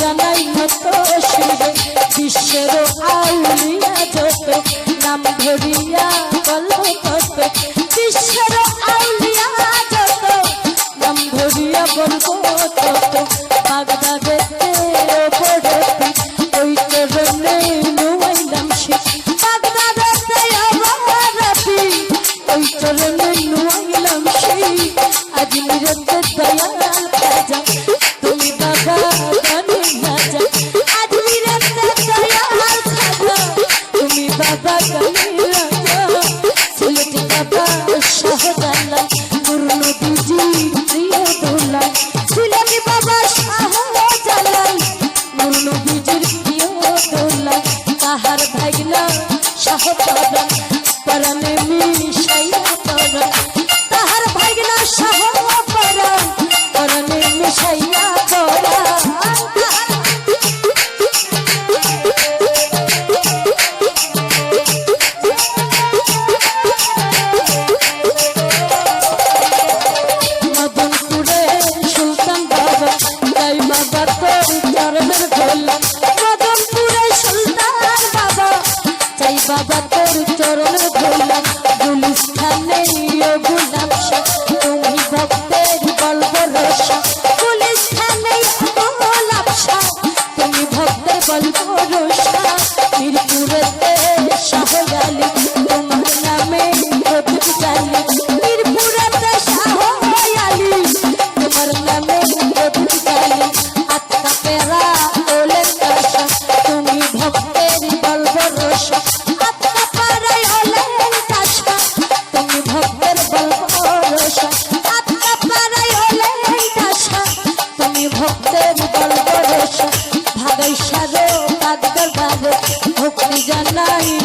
জানাই মতো শিবে বিশ্বের আউলিয়া বাবা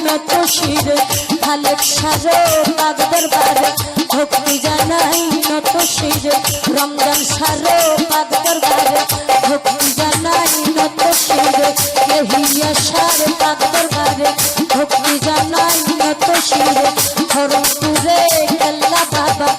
নত শিরে খালেক সারো কাগদর বারে ভক্তি জানাই নত শিরে রমজান সারো কাগদর বারে ভক্তি জানাই নত শিরে এহিয়া সার কাগদর বারে ভক্তি জানাই নত শিরে হরমপুরে আল্লাহ বাবা।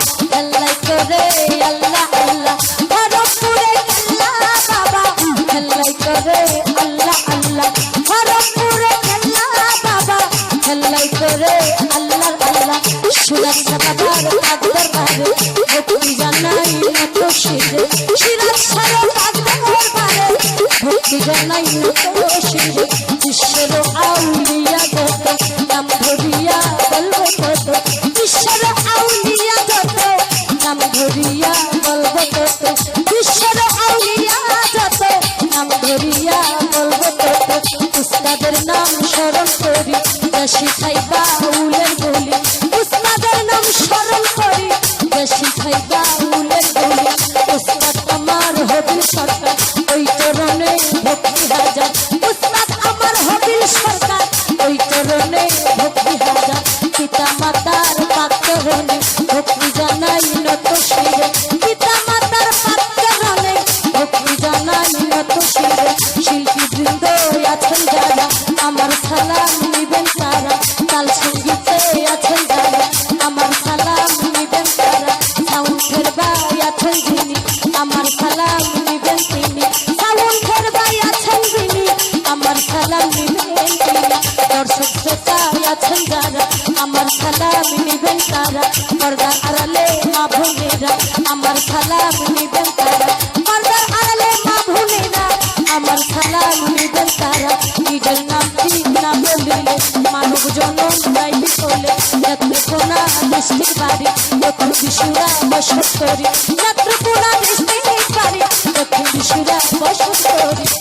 করে আল্লাহ আল্লাহ সুরাক্ষা বাবার কাগদর বারে, ভক্তি জানাই নত শিরে। শিরাক্ষার কাগদর বারে, ভক্তি জানাই নত শিরে। বিশ্বের আউলিয়া যত, নাম ধরিয়া বলব কত বিশ্বের আউলিয়া যত, নাম ধরিয়া করি। দেশি খাইবা উলের বলি উস্তাদের নাম স্মরণ করি দেশি খাইবা উলের বলি উস্তাদ আমার হবিল সরকার, ওই চরণে ভক্তি হাজার। উস্তাদ আমার হবিল সরকার, ওই চরণে ভক্তি হাজার। পিতা মাতার পাত্রণে ভক্তি জানাই নত শিরে দর্শক শ্রোতায় আছেন যারা আমার সালাম নিবেন তারা পর্দার আড়ালে মা ভুলেরা আমার সালাম নিবেন তারা পর্দার আড়ালে মা ভুলেরা আমার সালাম নিবেন তারা নিজের নাম ঠিক না বলিলে মানব জনম নাই বিকলে নেত্রকোনা দৃষ্টির বাড়ি দক্ষিণ বিশুরা বসত করি নেত্রকোনা দৃষ্টির বাড়ি দক্ষিণ বিশুরা বসত করি